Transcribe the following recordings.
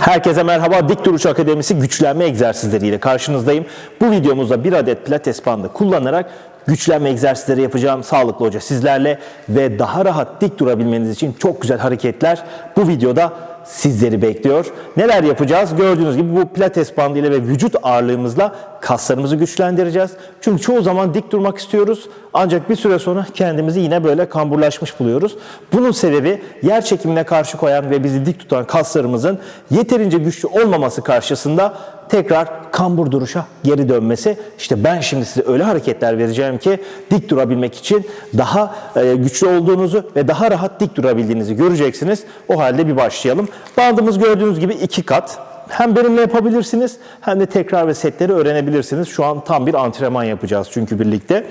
Herkese merhaba. Dik Duruş Akademisi güçlenme egzersizleriyle karşınızdayım. Bu videomuzda bir adet pilates bandı kullanarak güçlenme egzersizleri yapacağım. Sağlıklı hoca sizlerle ve daha rahat dik durabilmeniz için çok güzel hareketler bu videoda sizleri bekliyor. Neler yapacağız? Gördüğünüz gibi bu pilates bandı ile ve vücut ağırlığımızla kaslarımızı güçlendireceğiz. Çünkü çoğu zaman dik durmak istiyoruz. Ancak bir süre sonra kendimizi yine böyle kamburlaşmış buluyoruz. Bunun sebebi yer çekimine karşı koyan ve bizi dik tutan kaslarımızın yeterince güçlü olmaması karşısında tekrar kambur duruşa geri dönmesi. İşte ben şimdi size öyle hareketler vereceğim ki dik durabilmek için daha e, güçlü olduğunuzu ve daha rahat dik durabildiğinizi göreceksiniz. O halde bir başlayalım. Bandımız gördüğünüz gibi iki kat. Hem benimle yapabilirsiniz hem de tekrar ve setleri öğrenebilirsiniz. Şu an tam bir antrenman yapacağız çünkü birlikte.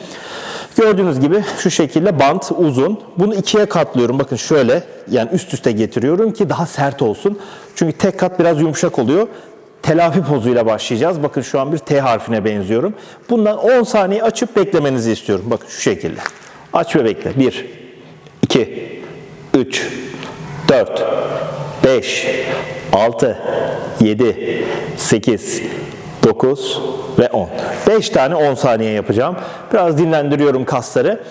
Gördüğünüz gibi şu şekilde bant uzun. Bunu ikiye katlıyorum. Bakın şöyle yani üst üste getiriyorum ki daha sert olsun. Çünkü tek kat biraz yumuşak oluyor. Telafi pozuyla başlayacağız. Bakın şu an bir T harfine benziyorum. Bundan 10 saniye açıp beklemenizi istiyorum. Bakın şu şekilde. Aç ve bekle. 1, 2, 3, 4, 5, 6, 7, 8, 9 ve 10. 5 tane 10 saniye yapacağım. Biraz dinlendiriyorum kasları.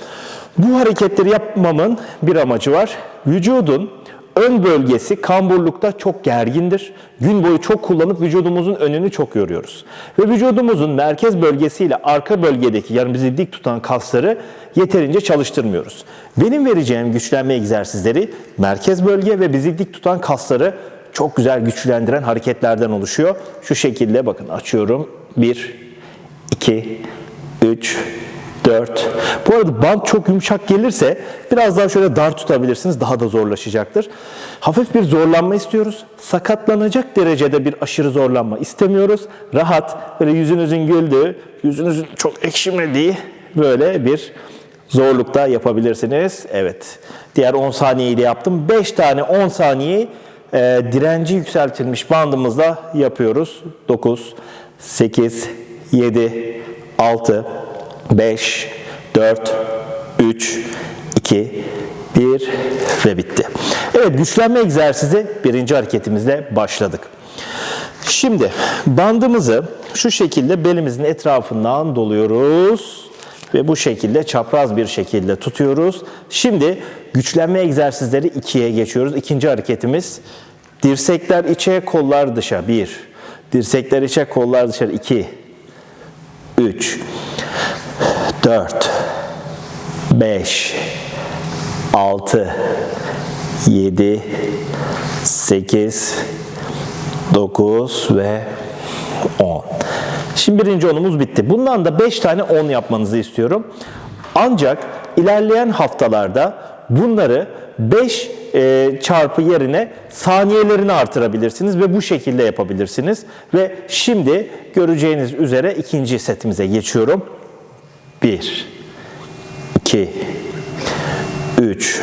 Bu hareketleri yapmamın bir amacı var. Vücudun ön bölgesi kamburlukta çok gergindir. Gün boyu çok kullanıp vücudumuzun önünü çok yoruyoruz. Ve vücudumuzun merkez bölgesiyle arka bölgedeki yani bizi dik tutan kasları yeterince çalıştırmıyoruz. Benim vereceğim güçlenme egzersizleri merkez bölge ve bizi dik tutan kasları çok güzel güçlendiren hareketlerden oluşuyor. Şu şekilde bakın açıyorum. 1, 2, 3, 4. Bu arada bant çok yumuşak gelirse biraz daha şöyle dar tutabilirsiniz. Daha da zorlaşacaktır. Hafif bir zorlanma istiyoruz. Sakatlanacak derecede bir aşırı zorlanma istemiyoruz. Rahat, böyle yüzünüzün güldüğü, yüzünüzün çok ekşimediği böyle bir zorlukta yapabilirsiniz. Evet. Diğer 10 saniyeyi de yaptım. 5 tane 10 saniyeyi e, direnci yükseltilmiş bandımızla yapıyoruz. 9, 8, 7, 6, 5, 4, 3, 2, 1 ve bitti. Evet güçlenme egzersizi birinci hareketimizle başladık. Şimdi bandımızı şu şekilde belimizin etrafından doluyoruz ve bu şekilde çapraz bir şekilde tutuyoruz. Şimdi güçlenme egzersizleri ikiye geçiyoruz. İkinci hareketimiz dirsekler içe, kollar dışa. Bir. Dirsekler içe, kollar dışarı. iki. Üç. 4 5 6 7 8 9 ve 10. Şimdi birinci onumuz bitti. Bundan da 5 tane 10 yapmanızı istiyorum. Ancak ilerleyen haftalarda bunları 5 e, çarpı yerine saniyelerini artırabilirsiniz ve bu şekilde yapabilirsiniz. Ve şimdi göreceğiniz üzere ikinci setimize geçiyorum. 1 2 3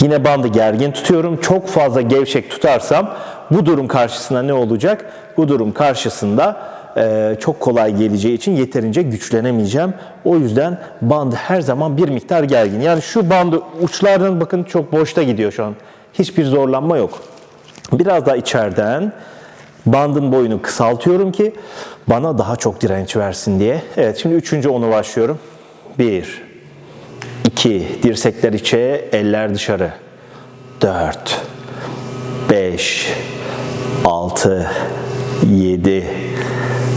Yine bandı gergin tutuyorum. Çok fazla gevşek tutarsam bu durum karşısında ne olacak? Bu durum karşısında e, çok kolay geleceği için yeterince güçlenemeyeceğim. O yüzden bandı her zaman bir miktar gergin. Yani şu bandı uçlardan bakın çok boşta gidiyor şu an. Hiçbir zorlanma yok. Biraz daha içeriden bandın boyunu kısaltıyorum ki bana daha çok direnç versin diye. Evet şimdi üçüncü onu başlıyorum. 1 2 dirsekler içe, eller dışarı. 4 5 6 7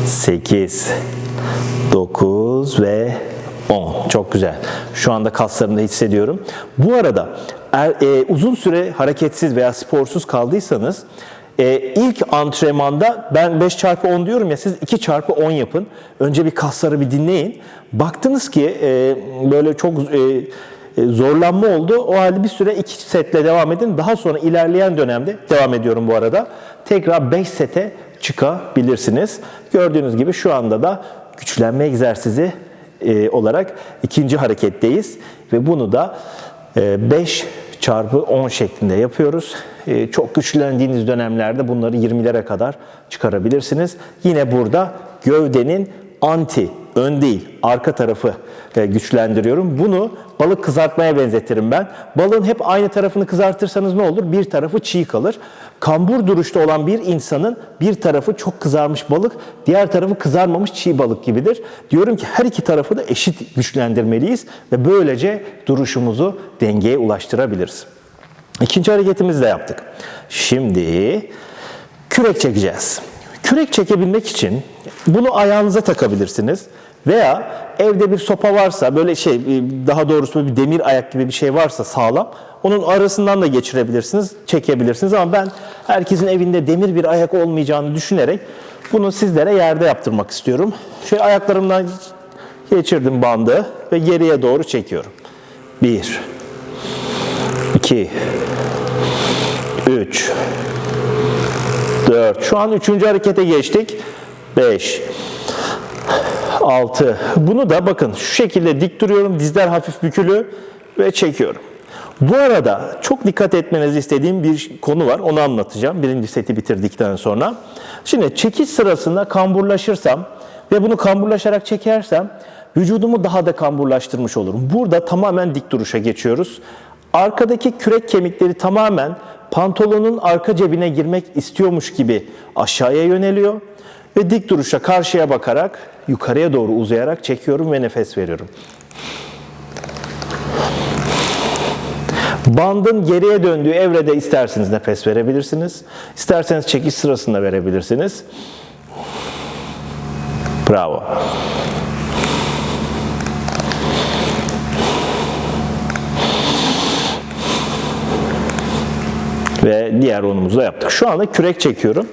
8 9 ve 10. Çok güzel. Şu anda kaslarımda hissediyorum. Bu arada e, uzun süre hareketsiz veya sporsuz kaldıysanız e, ilk antrenmanda ben 5 çarpı 10 diyorum ya siz 2 çarpı 10 yapın. Önce bir kasları bir dinleyin. Baktınız ki e, böyle çok e, e, zorlanma oldu. O halde bir süre 2 setle devam edin. Daha sonra ilerleyen dönemde devam ediyorum bu arada. Tekrar 5 sete çıkabilirsiniz. Gördüğünüz gibi şu anda da güçlenme egzersizi e, olarak ikinci hareketteyiz ve bunu da e, 5 çarpı 10 şeklinde yapıyoruz. E, çok güçlendiğiniz dönemlerde bunları 20'lere kadar çıkarabilirsiniz. Yine burada gövdenin anti, ön değil, arka tarafı güçlendiriyorum. Bunu balık kızartmaya benzetirim ben. Balığın hep aynı tarafını kızartırsanız ne olur? Bir tarafı çiğ kalır. Kambur duruşta olan bir insanın bir tarafı çok kızarmış balık, diğer tarafı kızarmamış çiğ balık gibidir. Diyorum ki her iki tarafı da eşit güçlendirmeliyiz ve böylece duruşumuzu dengeye ulaştırabiliriz. İkinci hareketimizi de yaptık. Şimdi kürek çekeceğiz. Kürek çekebilmek için bunu ayağınıza takabilirsiniz. Veya evde bir sopa varsa böyle şey daha doğrusu bir demir ayak gibi bir şey varsa sağlam onun arasından da geçirebilirsiniz, çekebilirsiniz ama ben herkesin evinde demir bir ayak olmayacağını düşünerek bunu sizlere yerde yaptırmak istiyorum. Şöyle ayaklarımdan geçirdim bandı ve geriye doğru çekiyorum. 1 2 3 4 Şu an üçüncü harekete geçtik. 5 6 Bunu da bakın şu şekilde dik duruyorum. Dizler hafif bükülü ve çekiyorum. Bu arada çok dikkat etmenizi istediğim bir konu var. Onu anlatacağım. Birinci seti bitirdikten sonra. Şimdi çekiş sırasında kamburlaşırsam ve bunu kamburlaşarak çekersem vücudumu daha da kamburlaştırmış olurum. Burada tamamen dik duruşa geçiyoruz. Arkadaki kürek kemikleri tamamen pantolonun arka cebine girmek istiyormuş gibi aşağıya yöneliyor ve dik duruşa karşıya bakarak yukarıya doğru uzayarak çekiyorum ve nefes veriyorum. Bandın geriye döndüğü evrede isterseniz nefes verebilirsiniz. İsterseniz çekiş sırasında verebilirsiniz. Bravo. Ve diğer onumuzu da yaptık. Şu anda kürek çekiyorum.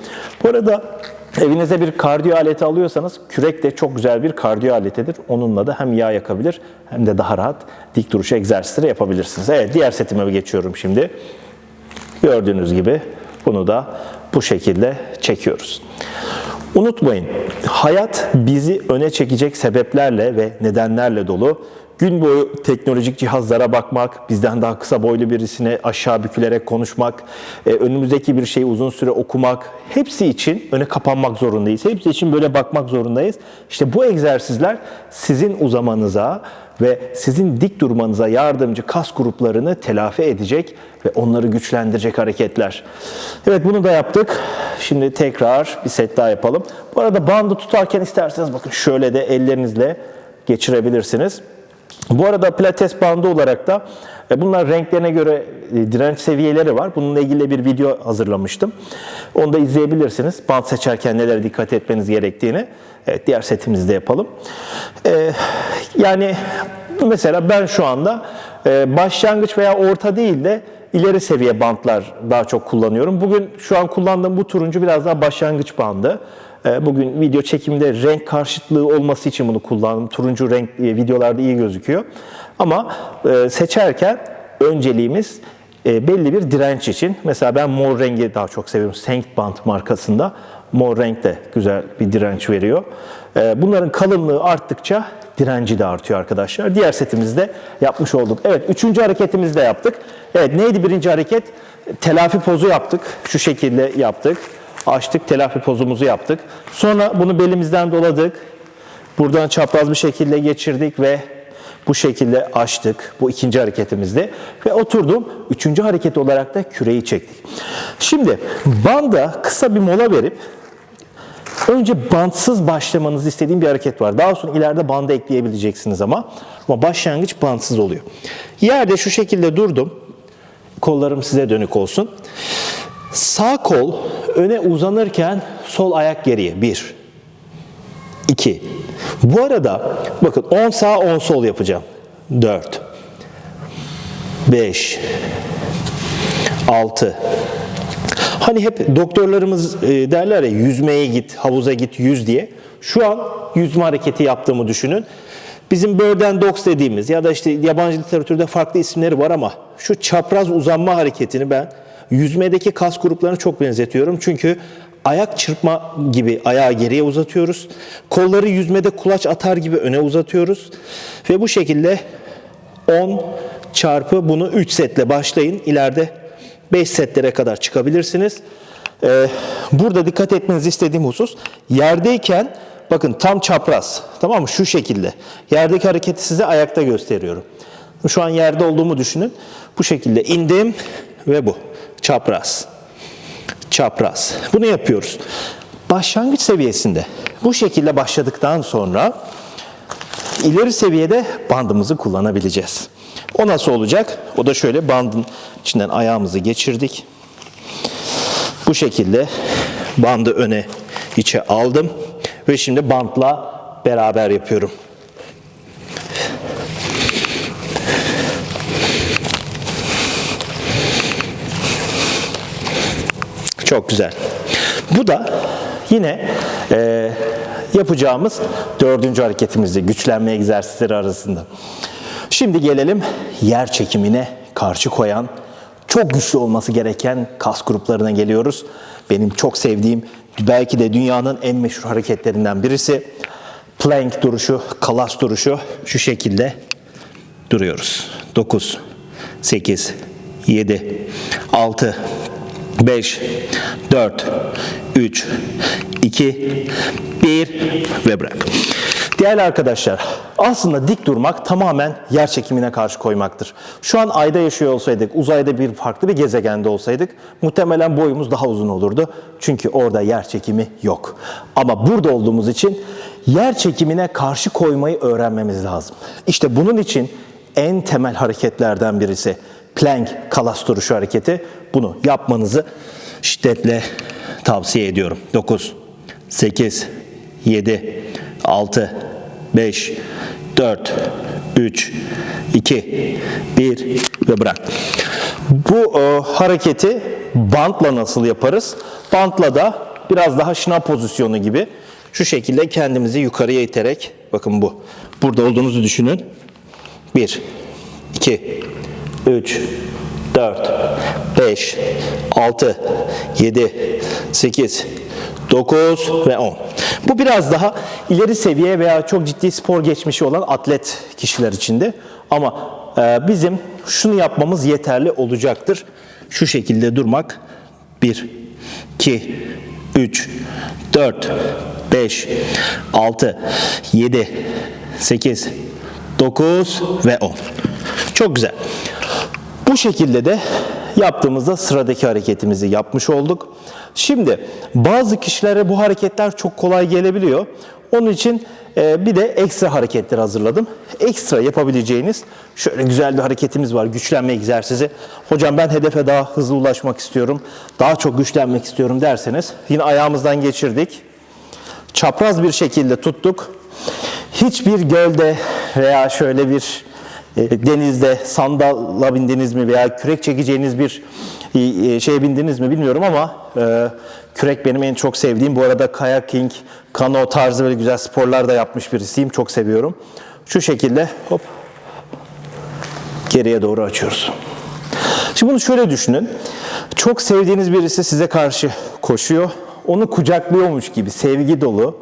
Bu arada evinize bir kardiyo aleti alıyorsanız kürek de çok güzel bir kardiyo aletidir. Onunla da hem yağ yakabilir hem de daha rahat dik duruş egzersizleri yapabilirsiniz. Evet diğer setime geçiyorum şimdi. Gördüğünüz gibi bunu da bu şekilde çekiyoruz. Unutmayın, hayat bizi öne çekecek sebeplerle ve nedenlerle dolu. Gün boyu teknolojik cihazlara bakmak, bizden daha kısa boylu birisine aşağı bükülerek konuşmak, e, önümüzdeki bir şeyi uzun süre okumak, hepsi için öne kapanmak zorundayız. Hepsi için böyle bakmak zorundayız. İşte bu egzersizler sizin uzamanıza ve sizin dik durmanıza yardımcı kas gruplarını telafi edecek ve onları güçlendirecek hareketler. Evet bunu da yaptık. Şimdi tekrar bir set daha yapalım. Bu arada bandı tutarken isterseniz bakın şöyle de ellerinizle geçirebilirsiniz. Bu arada pilates bandı olarak da e, bunlar renklerine göre e, direnç seviyeleri var. Bununla ilgili bir video hazırlamıştım. Onu da izleyebilirsiniz. Band seçerken nelere dikkat etmeniz gerektiğini. Evet, diğer setimizi de yapalım. Ee, yani mesela ben şu anda e, başlangıç veya orta değil de ileri seviye bantlar daha çok kullanıyorum. Bugün şu an kullandığım bu turuncu biraz daha başlangıç bandı. Ee, bugün video çekimde renk karşıtlığı olması için bunu kullandım. Turuncu renk e, videolarda iyi gözüküyor. Ama e, seçerken önceliğimiz e, belli bir direnç için. Mesela ben mor rengi daha çok seviyorum. Sankt Band markasında. Mor renk de güzel bir direnç veriyor. Bunların kalınlığı arttıkça direnci de artıyor arkadaşlar. Diğer setimizde yapmış olduk. Evet üçüncü hareketimizi de yaptık. Evet neydi birinci hareket? Telafi pozu yaptık. Şu şekilde yaptık açtık, telafi pozumuzu yaptık. Sonra bunu belimizden doladık. Buradan çapraz bir şekilde geçirdik ve bu şekilde açtık. Bu ikinci hareketimizde. Ve oturdum. Üçüncü hareket olarak da küreyi çektik. Şimdi banda kısa bir mola verip önce bantsız başlamanızı istediğim bir hareket var. Daha sonra ileride banda ekleyebileceksiniz ama. Ama başlangıç bantsız oluyor. Yerde şu şekilde durdum. Kollarım size dönük olsun. Sağ kol öne uzanırken sol ayak geriye. Bir. İki. Bu arada bakın 10 sağ 10 sol yapacağım. 4. 5. 6. Hani hep doktorlarımız e, derler ya yüzmeye git, havuza git, yüz diye. Şu an yüzme hareketi yaptığımı düşünün. Bizim Burden Dogs dediğimiz ya da işte yabancı literatürde farklı isimleri var ama şu çapraz uzanma hareketini ben yüzmedeki kas gruplarını çok benzetiyorum. Çünkü ayak çırpma gibi ayağı geriye uzatıyoruz. Kolları yüzmede kulaç atar gibi öne uzatıyoruz. Ve bu şekilde 10 çarpı bunu 3 setle başlayın. İleride 5 setlere kadar çıkabilirsiniz. Ee, burada dikkat etmenizi istediğim husus yerdeyken bakın tam çapraz. Tamam mı? Şu şekilde. Yerdeki hareketi size ayakta gösteriyorum. Şu an yerde olduğumu düşünün. Bu şekilde indim ve bu. Çapraz. Çapraz. Bunu yapıyoruz. Başlangıç seviyesinde bu şekilde başladıktan sonra ileri seviyede bandımızı kullanabileceğiz. O nasıl olacak? O da şöyle bandın içinden ayağımızı geçirdik. Bu şekilde bandı öne içe aldım ve şimdi bantla beraber yapıyorum. Çok güzel. Bu da yine e, yapacağımız dördüncü hareketimizde güçlenme egzersizleri arasında. Şimdi gelelim yer çekimine karşı koyan çok güçlü olması gereken kas gruplarına geliyoruz. Benim çok sevdiğim belki de dünyanın en meşhur hareketlerinden birisi plank duruşu, kalas duruşu şu şekilde duruyoruz. 9 8 7 6 5 4 3 2 1 ve bırak. Değerli arkadaşlar, aslında dik durmak tamamen yer çekimine karşı koymaktır. Şu an ayda yaşıyor olsaydık, uzayda bir farklı bir gezegende olsaydık muhtemelen boyumuz daha uzun olurdu. Çünkü orada yer çekimi yok. Ama burada olduğumuz için yer çekimine karşı koymayı öğrenmemiz lazım. İşte bunun için en temel hareketlerden birisi plank kalas duruşu hareketi. Bunu yapmanızı şiddetle tavsiye ediyorum. 9 8 7 6 5 4 3 2 1 ve bırak. Bu e, hareketi bantla nasıl yaparız? Bantla da biraz daha şınav pozisyonu gibi şu şekilde kendimizi yukarıya iterek bakın bu. Burada olduğunuzu düşünün. 1 2 3 4 5 6 7 8 9 ve 10. Bu biraz daha ileri seviye veya çok ciddi spor geçmişi olan atlet kişiler içinde. Ama e, bizim şunu yapmamız yeterli olacaktır. Şu şekilde durmak. 1 2 3 4 5 6 7 8 9 ve 10. Çok güzel. Bu şekilde de yaptığımızda sıradaki hareketimizi yapmış olduk. Şimdi bazı kişilere bu hareketler çok kolay gelebiliyor. Onun için e, bir de ekstra hareketler hazırladım. Ekstra yapabileceğiniz şöyle güzel bir hareketimiz var. Güçlenme egzersizi. Hocam ben hedefe daha hızlı ulaşmak istiyorum. Daha çok güçlenmek istiyorum derseniz yine ayağımızdan geçirdik. Çapraz bir şekilde tuttuk. Hiçbir gölde veya şöyle bir denizde sandalla bindiniz mi veya kürek çekeceğiniz bir e, şeye bindiniz mi bilmiyorum ama e, kürek benim en çok sevdiğim. Bu arada kayaking, kano tarzı böyle güzel sporlar da yapmış birisiyim. Çok seviyorum. Şu şekilde hop geriye doğru açıyoruz. Şimdi bunu şöyle düşünün. Çok sevdiğiniz birisi size karşı koşuyor. Onu kucaklıyormuş gibi sevgi dolu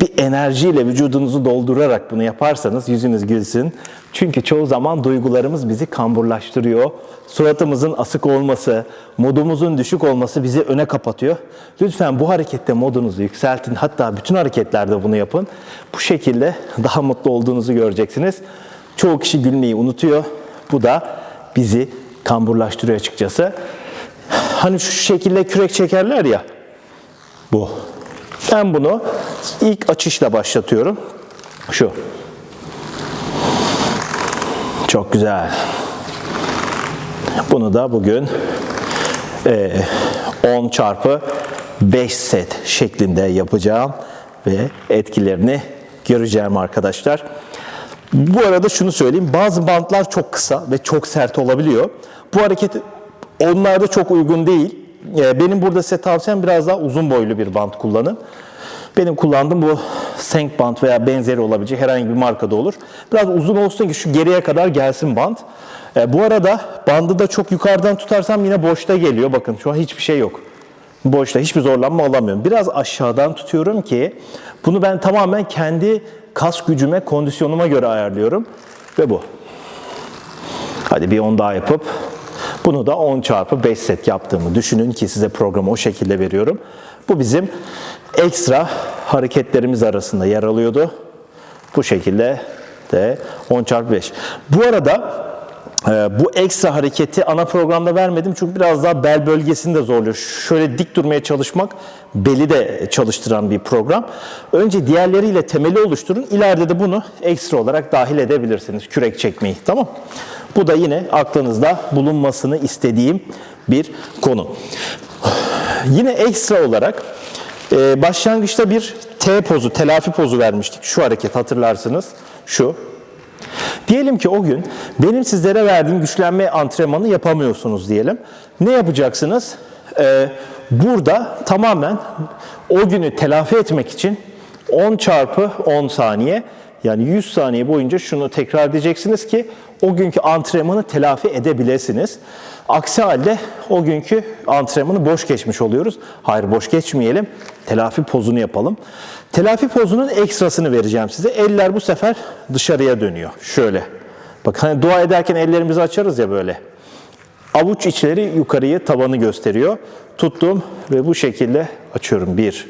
bir enerjiyle vücudunuzu doldurarak bunu yaparsanız yüzünüz gülsün. Çünkü çoğu zaman duygularımız bizi kamburlaştırıyor. Suratımızın asık olması, modumuzun düşük olması bizi öne kapatıyor. Lütfen bu harekette modunuzu yükseltin. Hatta bütün hareketlerde bunu yapın. Bu şekilde daha mutlu olduğunuzu göreceksiniz. Çoğu kişi gülmeyi unutuyor. Bu da bizi kamburlaştırıyor açıkçası. Hani şu şekilde kürek çekerler ya. Bu. Ben bunu ilk açışla başlatıyorum. Şu. Çok güzel. Bunu da bugün e, 10 çarpı 5 set şeklinde yapacağım ve etkilerini göreceğim arkadaşlar. Bu arada şunu söyleyeyim. Bazı bantlar çok kısa ve çok sert olabiliyor. Bu hareket onlarda çok uygun değil. E, Benim burada size tavsiyem biraz daha uzun boylu bir bant kullanın. Benim kullandığım bu Senk bant veya benzeri olabilecek herhangi bir markada olur. Biraz uzun olsun ki şu geriye kadar gelsin bant. E, bu arada bandı da çok yukarıdan tutarsam yine boşta geliyor. Bakın şu an hiçbir şey yok. Boşta hiçbir zorlanma alamıyorum. Biraz aşağıdan tutuyorum ki bunu ben tamamen kendi kas gücüme, kondisyonuma göre ayarlıyorum. Ve bu. Hadi bir on daha yapıp Bunu da 10 çarpı 5 set yaptığımı düşünün ki size programı o şekilde veriyorum. Bu bizim ekstra hareketlerimiz arasında yer alıyordu. Bu şekilde de 10 çarpı 5. Bu arada e, bu ekstra hareketi ana programda vermedim çünkü biraz daha bel bölgesini de zorluyor. Şöyle dik durmaya çalışmak beli de çalıştıran bir program. Önce diğerleriyle temeli oluşturun. İleride de bunu ekstra olarak dahil edebilirsiniz. Kürek çekmeyi. Tamam. Bu da yine aklınızda bulunmasını istediğim bir konu. Yine ekstra olarak e, başlangıçta bir T pozu, telafi pozu vermiştik. Şu hareket hatırlarsınız. Şu. Diyelim ki o gün benim sizlere verdiğim güçlenme antrenmanı yapamıyorsunuz diyelim. Ne yapacaksınız? Ee, burada tamamen o günü telafi etmek için 10 çarpı 10 saniye yani 100 saniye boyunca şunu tekrar edeceksiniz ki o günkü antrenmanı telafi edebilirsiniz. Aksi halde o günkü antrenmanı boş geçmiş oluyoruz. Hayır boş geçmeyelim. Telafi pozunu yapalım. Telafi pozunun ekstrasını vereceğim size. Eller bu sefer dışarıya dönüyor. Şöyle. Bak hani dua ederken ellerimizi açarız ya böyle. Avuç içleri yukarıyı tavanı gösteriyor. Tuttum ve bu şekilde açıyorum. Bir,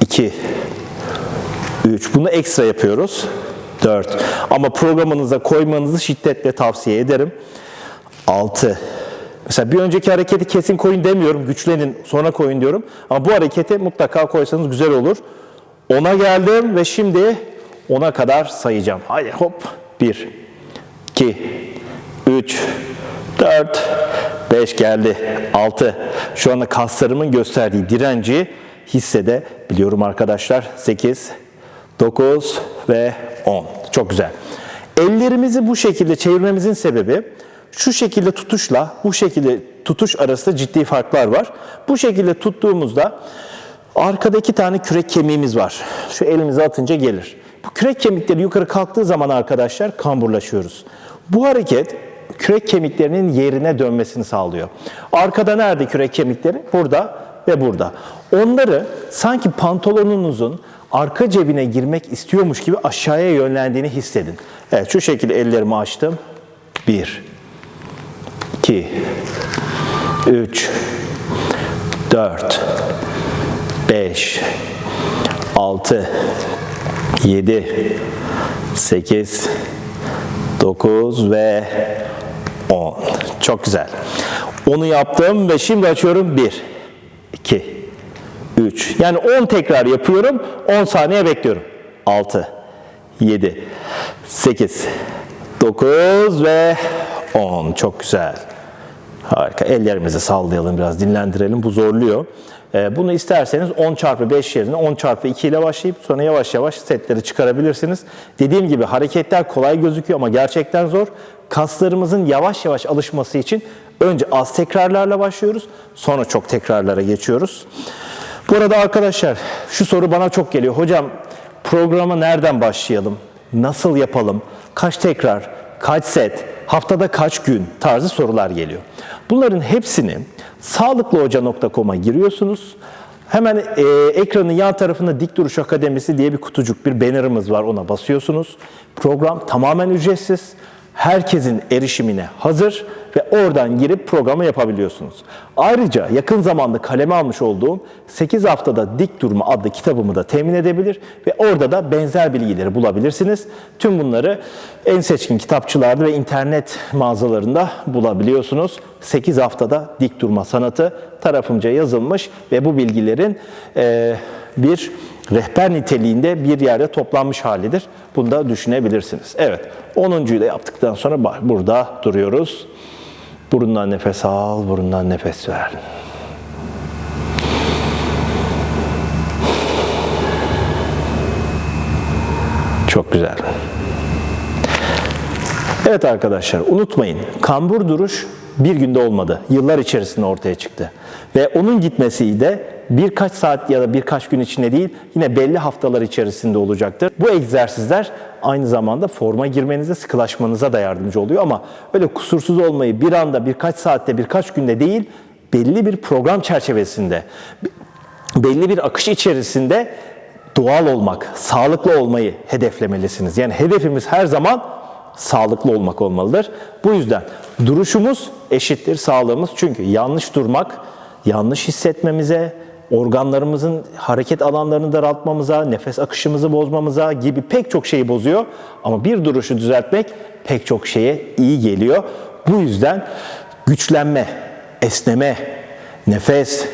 iki, üç. Bunu ekstra yapıyoruz. Dört. Ama programınıza koymanızı şiddetle tavsiye ederim. 6. Mesela bir önceki hareketi kesin koyun demiyorum. Güçlenin sonra koyun diyorum. Ama bu hareketi mutlaka koysanız güzel olur. 10'a geldim ve şimdi 10'a kadar sayacağım. Haydi hop. 1, 2, 3, 4, 5 geldi. 6. Şu anda kaslarımın gösterdiği direnci hissedebiliyorum arkadaşlar. 8, 9 ve 10. Çok güzel. Ellerimizi bu şekilde çevirmemizin sebebi şu şekilde tutuşla bu şekilde tutuş arasında ciddi farklar var. Bu şekilde tuttuğumuzda arkada iki tane kürek kemiğimiz var. Şu elimizi atınca gelir. Bu kürek kemikleri yukarı kalktığı zaman arkadaşlar kamburlaşıyoruz. Bu hareket kürek kemiklerinin yerine dönmesini sağlıyor. Arkada nerede kürek kemikleri? Burada ve burada. Onları sanki pantolonunuzun arka cebine girmek istiyormuş gibi aşağıya yönlendiğini hissedin. Evet şu şekilde ellerimi açtım. Bir, 2 3 4 5 6 7 8 9 ve 10. Çok güzel. Onu yaptım ve şimdi açıyorum. 1 2 3. Yani 10 tekrar yapıyorum. 10 saniye bekliyorum. 6 7 8 9 ve 10. Çok güzel. Harika. Ellerimizi sallayalım biraz dinlendirelim. Bu zorluyor. Ee, Bunu isterseniz 10 çarpı 5 yerine 10 çarpı 2 ile başlayıp sonra yavaş yavaş setleri çıkarabilirsiniz. Dediğim gibi hareketler kolay gözüküyor ama gerçekten zor. Kaslarımızın yavaş yavaş alışması için önce az tekrarlarla başlıyoruz. Sonra çok tekrarlara geçiyoruz. Bu arada arkadaşlar şu soru bana çok geliyor. Hocam programa nereden başlayalım? Nasıl yapalım? Kaç tekrar? Kaç set? Haftada kaç gün? Tarzı sorular geliyor. Bunların hepsini sağlıklıhoca.com'a giriyorsunuz. Hemen e, ekranın yan tarafında Dik Duruş Akademisi diye bir kutucuk, bir bannerımız var. Ona basıyorsunuz. Program tamamen ücretsiz. Herkesin erişimine hazır ve oradan girip programı yapabiliyorsunuz. Ayrıca yakın zamanda kaleme almış olduğum 8 haftada dik durma adlı kitabımı da temin edebilir ve orada da benzer bilgileri bulabilirsiniz. Tüm bunları en seçkin kitapçılarda ve internet mağazalarında bulabiliyorsunuz. 8 haftada dik durma sanatı tarafımca yazılmış ve bu bilgilerin eee, bir rehber niteliğinde bir yerde toplanmış halidir. Bunu da düşünebilirsiniz. Evet, 10.yu da yaptıktan sonra burada duruyoruz. Burundan nefes al, burundan nefes ver. Çok güzel. Evet arkadaşlar unutmayın kambur duruş bir günde olmadı. Yıllar içerisinde ortaya çıktı. Ve onun gitmesi de birkaç saat ya da birkaç gün içinde değil yine belli haftalar içerisinde olacaktır. Bu egzersizler aynı zamanda forma girmenize, sıkılaşmanıza da yardımcı oluyor ama öyle kusursuz olmayı bir anda birkaç saatte birkaç günde değil belli bir program çerçevesinde belli bir akış içerisinde doğal olmak, sağlıklı olmayı hedeflemelisiniz. Yani hedefimiz her zaman sağlıklı olmak olmalıdır. Bu yüzden duruşumuz eşittir sağlığımız. Çünkü yanlış durmak yanlış hissetmemize, organlarımızın hareket alanlarını daraltmamıza, nefes akışımızı bozmamıza gibi pek çok şeyi bozuyor. Ama bir duruşu düzeltmek pek çok şeye iyi geliyor. Bu yüzden güçlenme, esneme, nefes,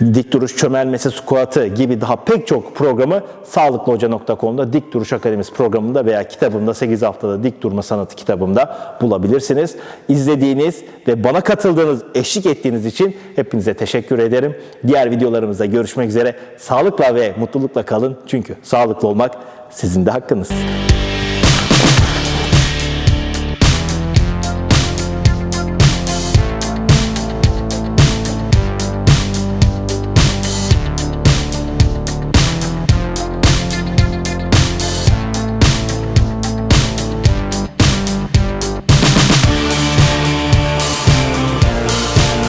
dik duruş çömelmesi, squat'ı gibi daha pek çok programı sağlıklıhoca.com'da Dik Duruş Akademisi programında veya kitabımda 8 haftada dik durma sanatı kitabımda bulabilirsiniz. İzlediğiniz ve bana katıldığınız, eşlik ettiğiniz için hepinize teşekkür ederim. Diğer videolarımızda görüşmek üzere. Sağlıkla ve mutlulukla kalın. Çünkü sağlıklı olmak sizin de hakkınız.